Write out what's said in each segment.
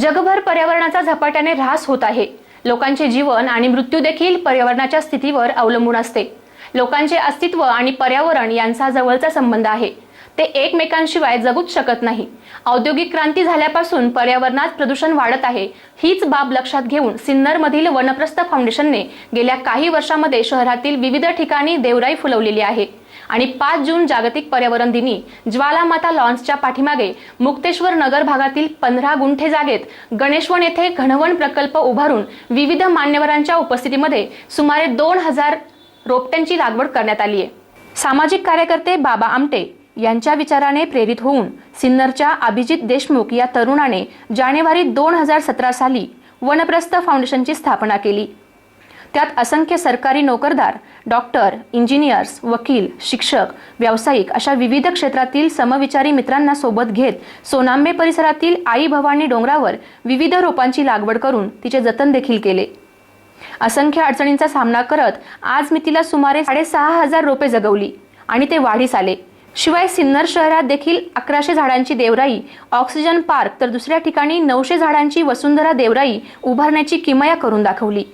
जगभर पर्यावरणाचा झपाट्याने ऱ्हास होत आहे. लोकांचे जीवन आणि मृत्यू देखील पर्यावरणाच्या स्थितीवर अवलंबून असते. लोकांचे अस्तित्व आणि पर्यावरण यांचा जवळचा संबंध आहे. ते एकमेकांशिवाय जगूच शकत नाही. औद्योगिक क्रांती झाल्यापासून पर्यावरणात प्रदूषण वाढत आहे हीच बाब लक्षात घेऊन सिन्नरमधील वनप्रस्थ फाउंडेशनने गेल्या काही वर्षांमध्ये शहरातील विविध ठिकाणी देवराई फुलवलेली आहे. आणि पाच जून जागतिक पर्यावरण दिनी ज्वालामाता लॉन्सच्या पाठीमागे मुक्तेश्वर नगर भागातील पंधरा गुंठे जागेत गणेशवन येथे घनवन प्रकल्प उभारून विविध मान्यवरांच्या उपस्थितीमध्ये सुमारे दोन हजार रोपट्यांची लागवड करण्यात आली आहे. सामाजिक कार्यकर्ते बाबा आमटे यांच्या विचाराने प्रेरित होऊन सिन्नरच्या अभिजित देशमुख या तरुणाने जानेवारी दोन हजार सतरा साली वनप्रस्थ फाउंडेशनची स्थापना केली. त्यात असंख्य सरकारी नोकरदार डॉक्टर इंजिनियर्स वकील शिक्षक व्यावसायिक अशा विविध क्षेत्रातील समविचारी मित्रांना सोबत घेत सोनांबे परिसरातील आई भवानी डोंगरावर विविध रोपांची लागवड करून तिचे जतन देखील केले. असंख्य अडचणींचा सामना करत आज मी तिला सुमारे साडेसहा हजार रोपे जगवली आणि ते वाढीस आले. शिवाय सिन्नर शहरात देखील अकराशे झाडांची देवराई ऑक्सिजन पार्क तर दुसऱ्या ठिकाणी नऊशे झाडांची वसुंधरा देवराई उभारण्याची किमया करून दाखवली.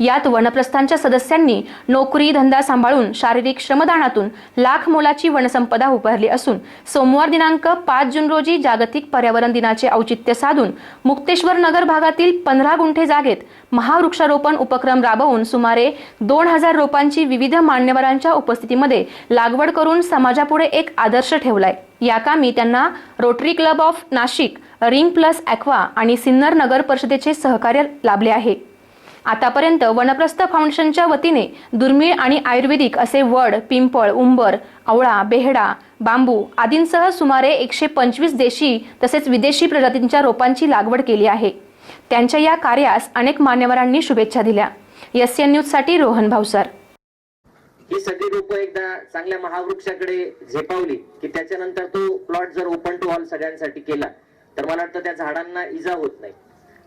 यात वनप्रस्थांच्या सदस्यांनी नोकरी धंदा सांभाळून शारीरिक श्रमदानातून लाख मोलाची वनसंपदा उभारली असून सोमवार दिनांक पाच जून रोजी जागतिक पर्यावरण दिनाचे औचित्य साधून मुक्तेश्वर नगर भागातील पंधरा गुंठे जागेत महावृक्षारोपण उपक्रम राबवून सुमारे दोन हजार रोपांची विविध मान्यवरांच्या उपस्थितीमध्ये लागवड करून समाजापुढे एक आदर्श ठेवलाय. या कामी त्यांना Rotary Club of Nashik ring plus aqua आणि सिन्नर नगर परिषदेचे सहकार्य लाभले आहे. आतापर्यंत वनप्रस्थ फाउंडेशनच्या वतीने दुर्मिळ आणि आयुर्वेदिक असे वड पिंपळ उंबर आवळा बेहडा बांबू आदींसह सुमारे एकशे पंचवीस देशी तसेच विदेशी प्रजातींच्या रोपांची लागवड केली आहे. त्यांच्या या कार्यास अनेक मान्यवरांनी शुभेच्छा दिल्या. एस एन न्यूजसाठी रोहन भावसार ही सगळी रोपं एकदा चांगल्या महावृक्षाकडे झेपावली की त्याच्यानंतर तो प्लॉट जर ओपन टू ऑल सगळ्यांसाठी केला तर मला वाटतं त्या झाडांना इजा होत नाही.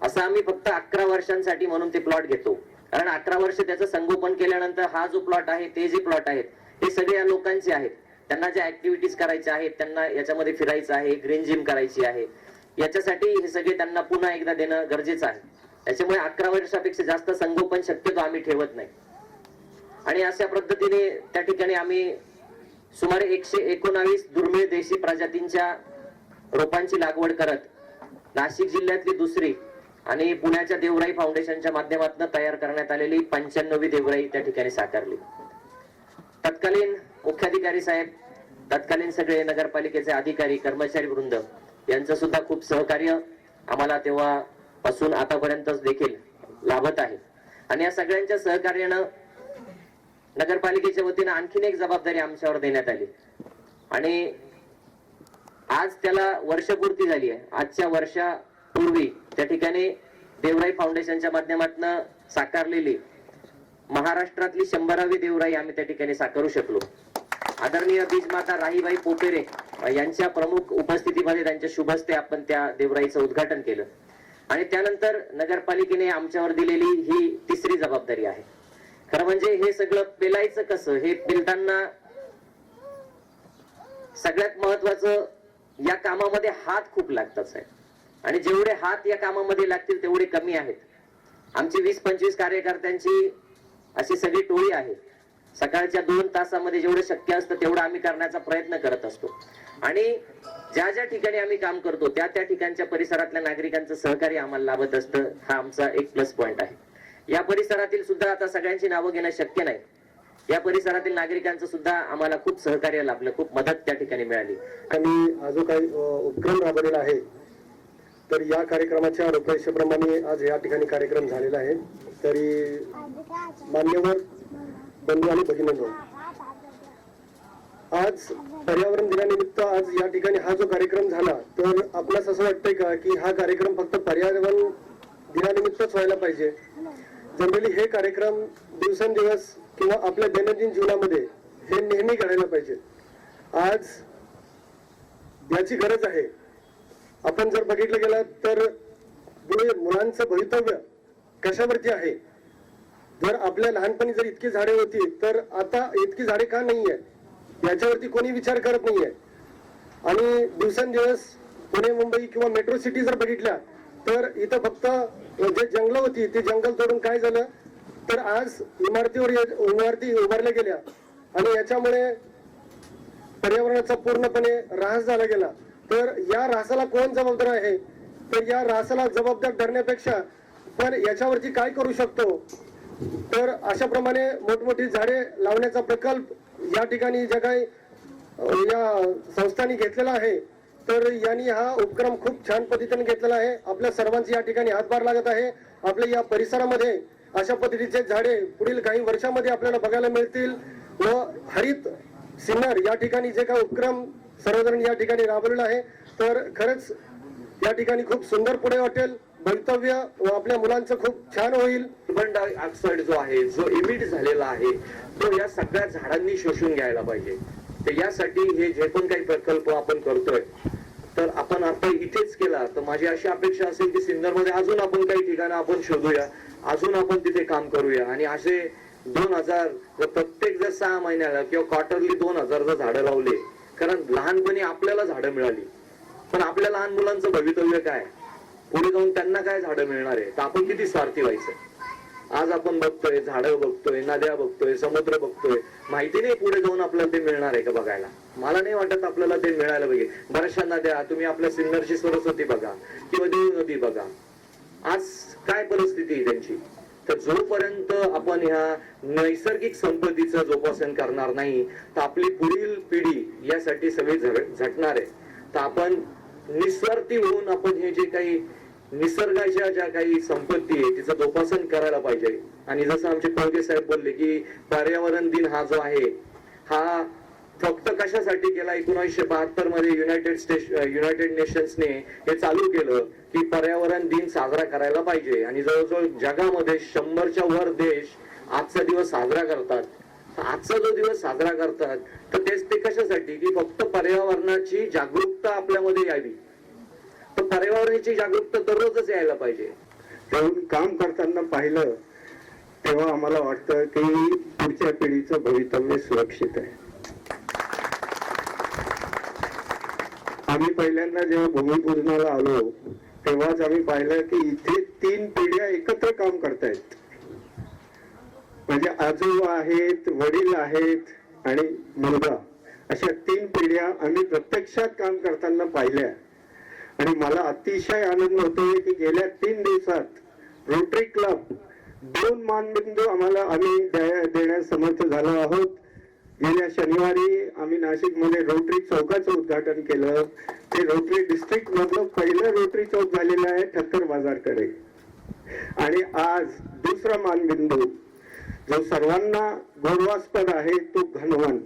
असं आम्ही फक्त अकरा वर्षांसाठी म्हणून ते प्लॉट घेतो. कारण अकरा वर्ष त्याचं संगोपन केल्यानंतर हा जो प्लॉट आहे ते जे प्लॉट आहेत ते सगळे या लोकांचे आहेत. त्यांना ज्या ऍक्टिव्हिटीज करायच्या आहेत त्यांना याच्यामध्ये फिरायचं आहे ग्रीन जिम करायची आहे. याच्यासाठी हे सगळे त्यांना पुन्हा एकदा देणं गरजेचं आहे. त्याच्यामुळे अकरा वर्षापेक्षा जास्त संगोपन शक्यतो आम्ही ठेवत नाही. आणि अशा पद्धतीने त्या ठिकाणी आम्ही सुमारे एकशे एकोणावीस दुर्मिळ देशी प्रजातींच्या रोपांची लागवड करत नाशिक जिल्ह्यातली दुसरी आणि पुण्याच्या देवराई फाउंडेशनच्या माध्यमातून तयार करण्यात आलेली पंच्याण्णवी देवराई त्या ठिकाणी साकारली. तत्कालीन मुख्याधिकारी साहेब तत्कालीन सगळे नगरपालिकेचे अधिकारी कर्मचारी वृंद यांचं सुद्धा खूप सहकार्य आम्हाला तेव्हा पासून आतापर्यंत देखील लाभत आहे. आणि या सगळ्यांच्या सहकार्यानं नगरपालिकेच्या वतीनं आणखीन एक जबाबदारी आमच्यावर देण्यात आली. आणि आज त्याला वर्षपूर्ती झाली आहे. आजच्या वर्षापूर्वी त्या ठिकाणी देवराई फाउंडेशनच्या माध्यमातून साकारलेली महाराष्ट्रातली शंभरावी देवराई आम्ही त्या ठिकाणी साकारू शकलो. आदरणीय बीजमाता राहीबाई पोपेरे यांच्या प्रमुख उपस्थितीमध्ये त्यांच्या शुभस्ते आपण त्या देवराईचं उद्घाटन केलं. आणि त्यानंतर नगरपालिकेने आमच्यावर दिलेली ही तिसरी जबाबदारी आहे. खरं म्हणजे हे सगळं पेलायचं कसं? हे पेलताना सगळ्यात महत्वाचं या कामामध्ये हात खूप लागतात साहेब आणि जेवढे हात या कामामध्ये लागतील तेवढे कमी आहेत. आमची वीस पंचवीस कार्यकर्त्यांची अशी सगळी टोळी आहे. सकाळच्या दोन तासामध्ये जेवढं शक्य असतं तेवढं आम्ही करण्याचा प्रयत्न करत असतो. आणि ज्या ज्या ठिकाणी आम्ही काम करतो त्या त्या ठिकाणच्या परिसरातल्या नागरिकांचं सहकार्य आम्हाला लाभत असतं हा आमचा एक प्लस पॉइंट आहे. या परिसरातील सुद्धा आता सगळ्यांची नावं घेणं शक्य नाही. या परिसरातील नागरिकांचं सुद्धा आम्हाला खूप सहकार्य लाभलं खूप मदत त्या ठिकाणी मिळाली. आणि जो काही उपक्रम राबवलेला आहे. तर या कार्यक्रमाच्या रूपरेषेप्रमाणे आज या ठिकाणी कार्यक्रम झालेला आहे. तरी मान्यवर बंधू आणि भगिनींनो आज पर्यावरण दिनानिमित्त आज या ठिकाणी हा जो कार्यक्रम झाला तर आपणास असं वाटतंय का की हा कार्यक्रम फक्त पर्यावरण दिनानिमित्तच व्हायला पाहिजे? जनरली हे कार्यक्रम दिवसेंदिवस किंवा आपल्या दैनंदिन जीवनामध्ये हे नेहमी घडायला पाहिजे. आज याची गरज आहे. आपण जर बघितलं गेलं तर पुढे मुलांचं भवितव्य कशावरती आहे? जर आपल्या लहानपणी जर इतकी झाडे होती तर आता इतकी झाडे का नाहीये? याच्यावरती कोणी विचार करत नाहीये. आणि दिवसेंदिवस पुणे मुंबई किंवा मेट्रो सिटी जर बघितल्या तर इथं फक्त जे जंगलं होती ते जंगल तोडून काय झालं? तर आज इमारतीवर इमारती उभारल्या गेल्या. आणि याच्यामुळे पर्यावरणाचा पूर्णपणे ऱ्हास झाला गेला. तर या ऱ्हासाला कोण जबाबदार आहे? तर या रासाला जबाबदार धरण्यापेक्षा पण याच्यावरती काय करू शकतो? तर अशा प्रमाणे मोठमोठी झाडे लावण्याचा प्रकल्प या ठिकाणी ज्या काही या संस्थांनी घेतलेला आहे तर यांनी हा उपक्रम खूप छान पद्धतीने घेतलेला आहे. आपल्या सर्वांची या ठिकाणी हातभार लागत आहे. आपल्या या परिसरामध्ये अशा पद्धतीचे झाडे पुढील काही वर्षामध्ये आपल्याला बघायला मिळतील व हरित सिन्नर या ठिकाणी जे काही उपक्रम सर्वजण या ठिकाणी राबवलेलं आहे. तर खरंच या ठिकाणी खूप सुंदर पुढे वाटेल. भवितव्य व आपल्या मुलांचं खूप छान होईल. कार्बन डायऑक्साईड जो आहे जो इमिट झालेला आहे तो या सगळ्या झाडांनी शोषून घ्यायला पाहिजे. तर यासाठी हे जे पण काही प्रकल्प आपण करतोय तर आपण आता इथेच केला. तर माझी अशी अपेक्षा असेल की सिन्नरमध्ये अजून आपण काही ठिकाणं आपण शोधूया अजून आपण तिथे काम करूया. आणि असे दोन हजार प्रत्येक जर सहा महिन्याला किंवा क्वार्टरली दोन हजार जर झाडं लावले कारण लहानपणी आपल्याला झाडं मिळाली. पण आपल्या लहान मुलांचं भवितव्य काय? पुढे जाऊन त्यांना काय झाडं मिळणार आहे? तर आपण किती स्वार्थी व्हायचं? आज आपण बघतोय झाडं बघतोय नद्या बघतोय समुद्र बघतोय. माहिती नाही पुढे जाऊन आपल्याला ते मिळणार आहे का बघायला? मला नाही वाटत आपल्याला ते मिळायला पाहिजे. बऱ्याचशा नद्या तुम्ही आपल्या सिन्नरची सरस्वती बघा किंवा देऊ नदी बघा. आज काय परिस्थिती आहे त्यांची? तर जोपर्यंत आपण ह्या नैसर्गिक संपत्तीचं जोपासन करणार नाही तर आपली पुढील पिढी यासाठी सगळी झटणार आहे. तर आपण निस्वार्थी होऊन आपण हे जे काही निसर्गाच्या ज्या काही संपत्ती आहे तिचं जोपासन करायला पाहिजे. आणि जसं आमचे कळगे साहेब बोलले की पर्यावरण दिन हा जो आहे हा फक्त कशासाठी केला? एकोणीसशे बहात्तरमध्ये युनायटेड स्टेश युनायटेड नेशन्सने हे चालू केलं. की पर्यावरण दिन साजरा करायला पाहिजे. आणि जवळजवळ जगामध्ये शंभरच्या वर देश आजचा दिवस साजरा करतात. आजचा जो दिवस साजरा करतात तर तेच ते कशासाठी? की फक्त पर्यावरणाची जागरूकता आपल्यामध्ये यावी. तर पर्यावरणाची जागरूकता दररोजच यायला पाहिजे. येऊन काम करताना पाहिलं तेव्हा आम्हाला वाटतं की पुढच्या पिढीचं भवितव्य सुरक्षित आहे. आम्ही पहिल्यांदा जेव्हा भूमिपूजनाला आलो तेव्हाच आम्ही पाहिलं की इथे तीन पिढ्या एकत्र काम करतायत. म्हणजे आजोबा आहेत वडील आहेत आणि मुलगा. अशा तीन पिढ्या आम्ही प्रत्यक्षात काम करताना पाहिल्या. आणि मला अतिशय आनंद होतोय की गेल्या तीन दिवसात रोटरी क्लब दोन मानबिंदू आम्हाला आम्ही द्या- देण्यास समर्थ झालो आहोत. गेल्या शनिवारी आम्ही नाशिकमध्ये रोटरी चौकाचं उद्घाटन केलं. ते रोटरी डिस्ट्रिक्ट मधलं पहिलं रोटरी चौक झालेलं आहे ठक्कर बाजारकडे. आणि आज दुसरा मानबिंदू जो सर्वांना गौरवास्पद आहे तो घनवन.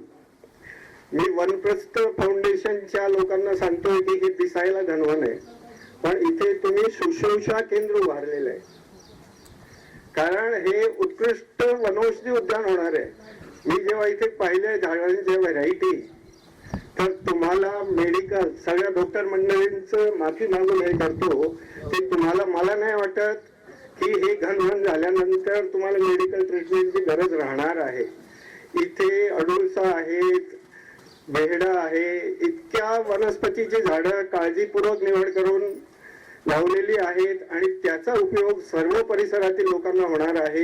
मी वनप्रस्थ फाउंडेशनच्या लोकांना सांगतोय की हे दिसायला घनवन आहे. पण इथे तुम्ही शुश्रूषा केंद्र उभारलेलं आहे. कारण हे उत्कृष्ट वनौषधी उद्यान होणार आहे. मी जेव्हा इथे पाहिले झाडांच्या व्हरायटी तर तुम्हाला मेडिकल सगळ्या डॉक्टर मंडळींचं माफी मागून हे करतो. ते तुम्हाला मला नाही वाटत की हे घनघन झाल्यानंतर तुम्हाला मेडिकल ट्रीटमेंटची गरज राहणार आहे. इथे अडुळसा आहेत बेहडा आहे इतक्या वनस्पतीची झाडं काळजीपूर्वक निवड करून लावलेली आहेत आणि त्याचा उपयोग सर्व परिसरातील लोकांना होणार आहे.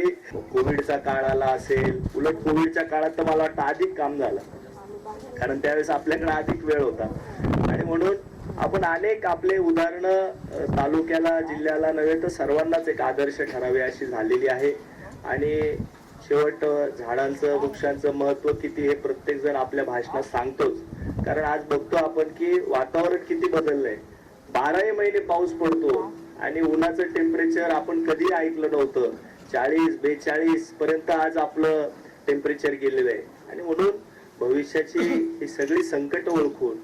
कोविडचा काळ आला असेल उलट कोविडच्या काळात तर मला वाटतं अधिक काम झालं. कारण त्यावेळेस आपल्याकडे अधिक वेळ होता. आणि म्हणून आपण अनेक आपले उदाहरणं तालुक्याला जिल्ह्याला नव्हे तर सर्वांनाच एक आदर्श ठरावे अशी झालेली आहे. आणि शेवट झाडांचं वृक्षांचं महत्त्व किती हे प्रत्येक जण आपल्या भाषणात सांगतोच. कारण आज बघतो आपण की वातावरण किती बदललंय. बाराही महिने पाऊस पडतो आणि उन्हाचं टेम्परेचर आपण कधी ऐकलं नव्हतं. चाळीस बेचाळीस पर्यंत आज आपलं टेम्परेचर गेलेलं आहे. आणि म्हणून भविष्याची ही सगळी संकट ओळखून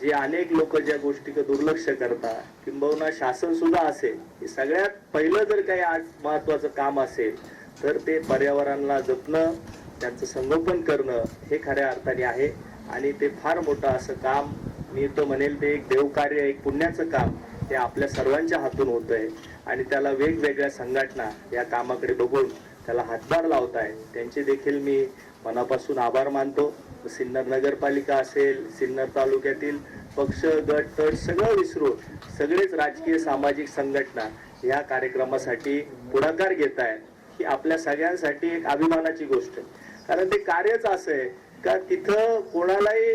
जे अनेक लोक ज्या गोष्टी दुर्लक्ष करतात किंबहुना शासन सुद्धा असेल हे सगळ्यात पहिलं जर काही आज महत्वाचं काम असेल तर ते पर्यावरणाला जपणं त्यांचं संगोपन करणं हे खऱ्या अर्थाने आहे. आणि ते फार मोठं असं काम मी तो म्हणेल ते एक देवकार्य एक पुण्याचं काम ते आपल्या सर्वांच्या हातून होत आहे आणि त्याला वेगवेगळ्या संघटना या कामाकडे बघून त्याला हातभार लावत आहे. त्यांचे देखील मी मनापासून आभार मानतो. सिन्नर नगरपालिका असेल सिन्नर तालुक्यातील पक्ष गट तट सगळं विसरून सगळेच राजकीय सामाजिक संघटना ह्या कार्यक्रमासाठी पुढाकार घेत आहेत. ही आपल्या सगळ्यांसाठी एक अभिमानाची गोष्ट. आहे कारण ते कार्यच असं आहे. का तिथं कोणालाही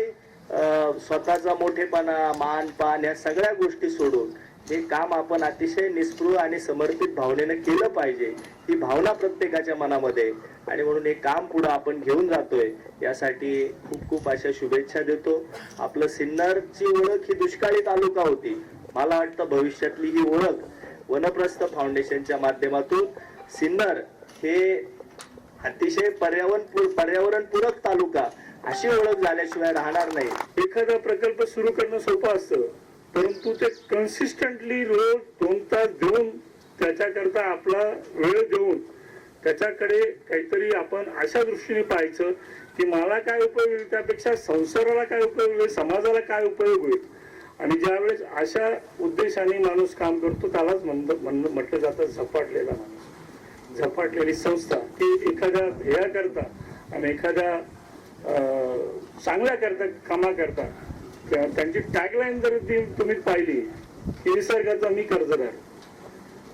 स्वतःचा मोठेपणा मान पान या सगळ्या गोष्टी सोडून हे काम आपण अतिशय निस्पृह आणि समर्पित भावनेनं केलं पाहिजे ही भावना प्रत्येकाच्या मनामध्ये. आणि म्हणून हे काम पुढं आपण घेऊन जातोय यासाठी खूप खूप अशा शुभेच्छा देतो. आपलं सिन्नरची ओळख ही दुष्काळी तालुका होती. मला वाटतं भविष्यातली ही ओळख वनप्रस्थ फाउंडेशनच्या माध्यमातून सिन्नर हे अतिशय पर्यावरण पर्यावरणपूरक तालुका अशी ओळख झाल्याशिवाय राहणार नाही. एखादा प्रकल्प सुरू करणं सोपं असतं. परंतु ते कन्सिस्टंटली रोज दोन तास देऊन त्याच्याकरता आपला वेळ देऊन त्याच्याकडे काहीतरी आपण अशा दृष्टीने पाहायचं की मला काय उपयोग होईल त्यापेक्षा संसाराला काय उपयोग होईल समाजाला काय उपयोग होईल? आणि ज्यावेळेस अशा उद्देशाने माणूस काम करतो त्यालाच म्हणत म्हटलं जातं झपाटलेला माणूस. झपाटलेली संस्था की एखाद्या ध्येयाकरता आणि एखाद्या चांगल्या करता कामा करता त्यांची टॅगलाईन जर ती तुम्ही पाहिली की निसर्गाचा मी कर्जदार.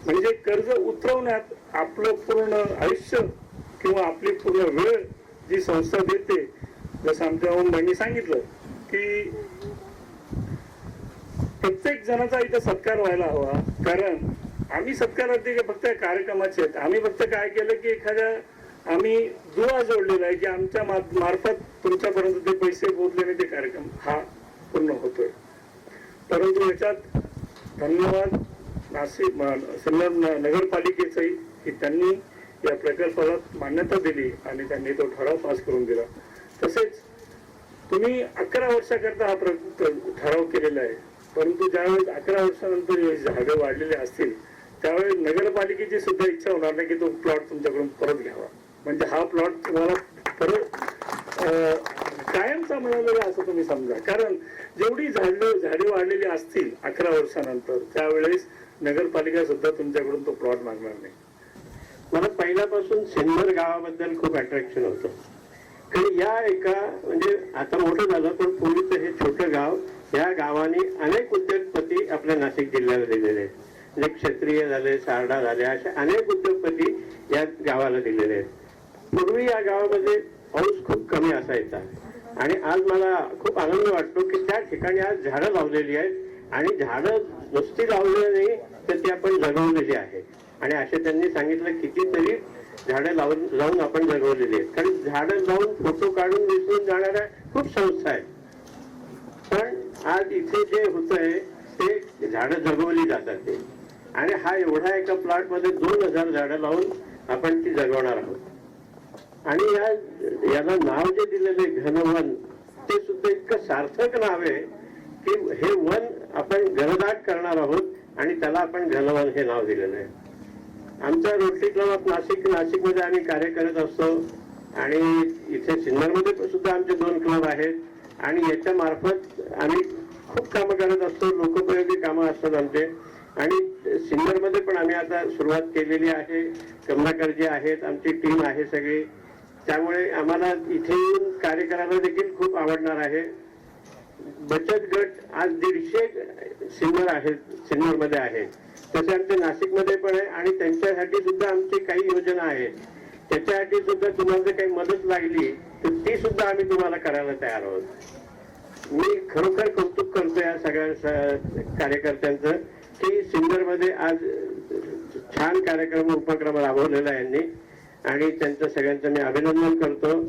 म्हणजे कर्ज उतरवण्यात आपलं पूर्ण आयुष्य किंवा आपली पूर्ण वेळ जी संस्था देते जसं आमच्या ओम भाईंनी सांगितलं की प्रत्येक जणाचा इथं सत्कार व्हायला हवा. कारण आम्ही सत्कारार्थी फक्त कार्यक्रमाचे आहेत. आम्ही फक्त काय केलं की एखाद्या आम्ही दुवा जोडलेला आहे की आमच्या मार्फत तुमच्यापर्यंत ते पैसे पोहोचले ते कार्यक्रम हा पूर्ण होतोय. परंतु याच्यात धन्यवाद नाशिक सिन्नर नगरपालिकेचंही की त्यांनी या प्रकल्पाला मान्यता दिली आणि त्यांनी तो ठराव पास करून दिला. तसेच तुम्ही अकरा वर्षाकरता हा प्र- प्र- ठराव केलेला आहे. परंतु ज्यावेळेस अकरा वर्षानंतर हे झाडं वाढलेले असतील त्यावेळेस नगरपालिकेची सुद्धा इच्छा होणार नाही की तो प्लॉट तुमच्याकडून परत घ्यावा. म्हणजे हा प्लॉट तुम्हाला परत कायमचा मिळालेला असं तुम्ही समजा. कारण जेवढी झाडं झाडे वाढलेली असतील अकरा वर्षानंतर त्यावेळेस नगरपालिका सुद्धा तुमच्याकडून तो प्लॉट मागणार नाही. मला पहिल्यापासून सिन्नर गावाबद्दल खूप अट्रॅक्शन होतं. कारण या एका म्हणजे आता मोठं झालं पण पूर्वीचं हे छोटं गाव या गावाने अनेक उद्योगपती आपल्या नाशिक जिल्ह्याला दिलेले आहेत. म्हणजे क्षत्रिय झाले सारडा झाले असे अनेक उद्योगपती या गावाला दिलेले आहेत. पूर्वी या गावामध्ये पाऊस खूप कमी असायचा. आणि आज मला खूप आनंद वाटतो की त्या ठिकाणी आज झाडं लावलेली आहेत. आणि झाडं नुसती लावलेली नाही तर ती आपण जगवलेली आहे आणि असे त्यांनी सांगितलं कितीतरी झाडं लावून लावून आपण जगवलेली आहेत. कारण झाडं लावून फोटो काढून विसरून जाणाऱ्या खूप संस्था आहेत. पण आज इथे जे होतंय ते झाडं जगवली जातात. ते आणि हा एवढा एका प्लॉटमध्ये दोन हजार झाडं लावून आपण ती जगवणार आहोत. आणि या याला नाव जे दिलेलं आहे घनवन ते सुद्धा इतकं सार्थक नाव आहे की हे वन आपण घनदाट करणार आहोत आणि त्याला आपण घनवन हे नाव दिलेलं आहे. आमचा रोटरी क्लब नाशिक नाशिकमध्ये आम्ही कार्य करत असतो आणि इथे सिन्नरमध्ये सुद्धा आमचे दोन क्लब आहेत आणि याच्या मार्फत आम्ही खूप कामं करत असतो लोकोपयोगी कामं असतात आमचे. आणि सिन्नरमध्ये पण आम्ही आता सुरुवात केलेली आहे. कमलाकरजी आहेत आमची टीम आहे सगळी. त्यामुळे आम्हाला इथे येऊन कार्य करायला देखील खूप आवडणार आहे. बचत गट आज दीडशे सिंगर आहेत मध्ये आहे. तसे आमचे नाशिकमध्ये पण आहे आणि त्यांच्यासाठी सुद्धा आमची काही योजना आहेत त्याच्यासाठी सुद्धा तुम्हाला जर काही मदत लागली तर ती सुद्धा आम्ही तुम्हाला करायला तयार आहोत. मी खरोखर कौतुक करतो या सगळ्या कार्यकर्त्यांचं की मध्ये आज छान कार्यक्रम उपक्रम राबवलेला आहे यांनी. आणि त्यांचं सगळ्यांचं मी अभिनंदन करतो.